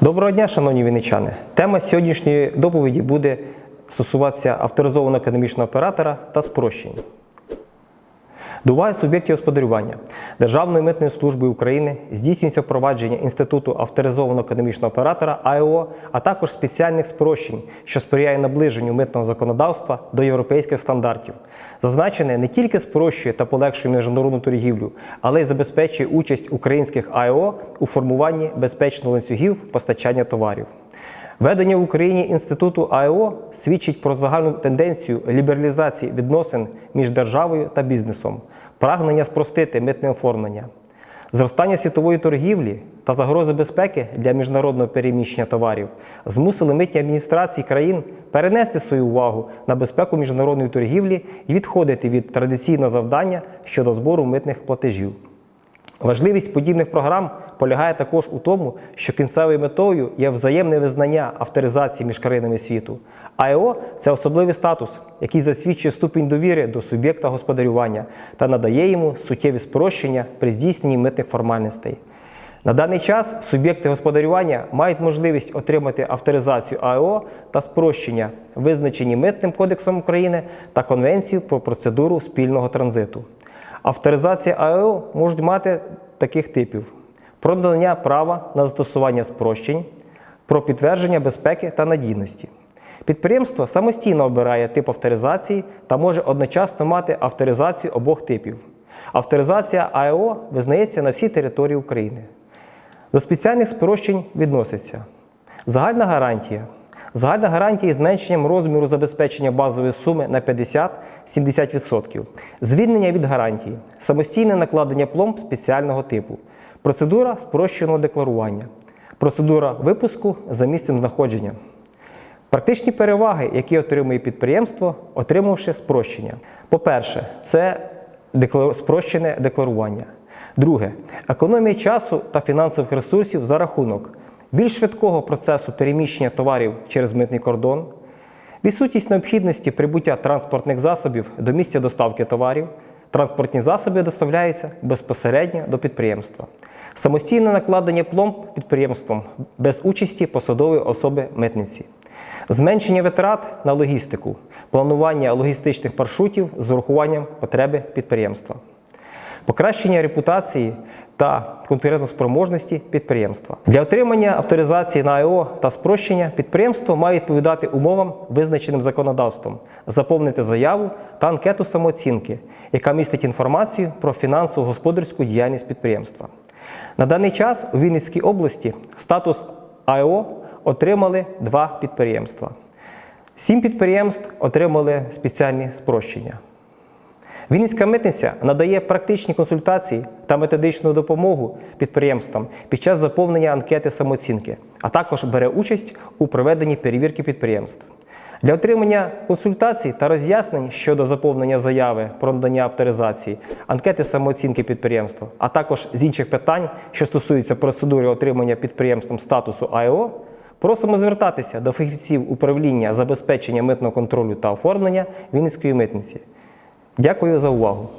Доброго дня, шановні вінничани. Тема сьогоднішньої доповіді буде стосуватися авторизованого економічного оператора та спрощень. До уваги суб'єктів господарювання Державною митною службою України здійснюється впровадження інституту авторизованого економічного оператора АЕО, а також спеціальних спрощень, що сприяє наближенню митного законодавства до європейських стандартів. Зазначене не тільки спрощує та полегшує міжнародну торгівлю, але й забезпечує участь українських АЕО у формуванні безпечних ланцюгів постачання товарів. Ведення в Україні інституту АЕО свідчить про загальну тенденцію лібералізації відносин між державою та бізнесом, прагнення спростити митне оформлення. Зростання світової торгівлі та загрози безпеки для міжнародного переміщення товарів змусили митні адміністрації країн перенести свою увагу на безпеку міжнародної торгівлі і відходити від традиційного завдання щодо збору митних платежів. Важливість подібних програм полягає також у тому, що кінцевою метою є взаємне визнання авторизації між країнами світу. АЕО це особливий статус, який засвідчує ступінь довіри до суб'єкта господарювання та надає йому суттєві спрощення при здійсненні митних формальностей. На даний час суб'єкти господарювання мають можливість отримати авторизацію АЕО та спрощення, визначені Митним кодексом України та Конвенцією про процедуру спільного транзиту. Авторизація АЕО можуть мати таких типів: про надання права на застосування спрощень, про підтвердження безпеки та надійності. Підприємство самостійно обирає тип авторизації та може одночасно мати авторизацію обох типів. Авторизація АЕО визнається на всій території України. До спеціальних спрощень відноситься загальна гарантія. Загальна гарантія із зменшенням розміру забезпечення базової суми на 50-70%. Звільнення від гарантії, самостійне накладення пломб спеціального типу, процедура спрощеного декларування, процедура випуску за місцем знаходження. Практичні переваги, які отримує підприємство, отримавши спрощення. По-перше, це спрощене декларування. Друге економія часу та фінансових ресурсів за рахунок більш швидкого процесу переміщення товарів через митний кордон, відсутність необхідності прибуття транспортних засобів до місця доставки товарів. Транспортні засоби доставляються безпосередньо до підприємства. Самостійне накладення пломб підприємством без участі посадової особи митниці. Зменшення витрат на логістику, планування логістичних маршрутів з урахуванням потреби підприємства, покращення репутації та конкурентоспроможності підприємства. Для отримання авторизації на АЕО та спрощення підприємство має відповідати умовам, визначеним законодавством, заповнити заяву та анкету самооцінки, яка містить інформацію про фінансово господарську діяльність підприємства. На даний час у Вінницькій області статус АЕО отримали два підприємства. Сім підприємств отримали спеціальні спрощення. Вінницька митниця надає практичні консультації та методичну допомогу підприємствам під час заповнення анкети самооцінки, а також бере участь у проведенні перевірки підприємств. Для отримання консультацій та роз'яснень щодо заповнення заяви про надання авторизації, анкети самооцінки підприємства, а також з інших питань, що стосуються процедури отримання підприємством статусу АЕО, просимо звертатися до фахівців управління забезпечення митного контролю та оформлення Вінницької митниці. Дякую за увагу.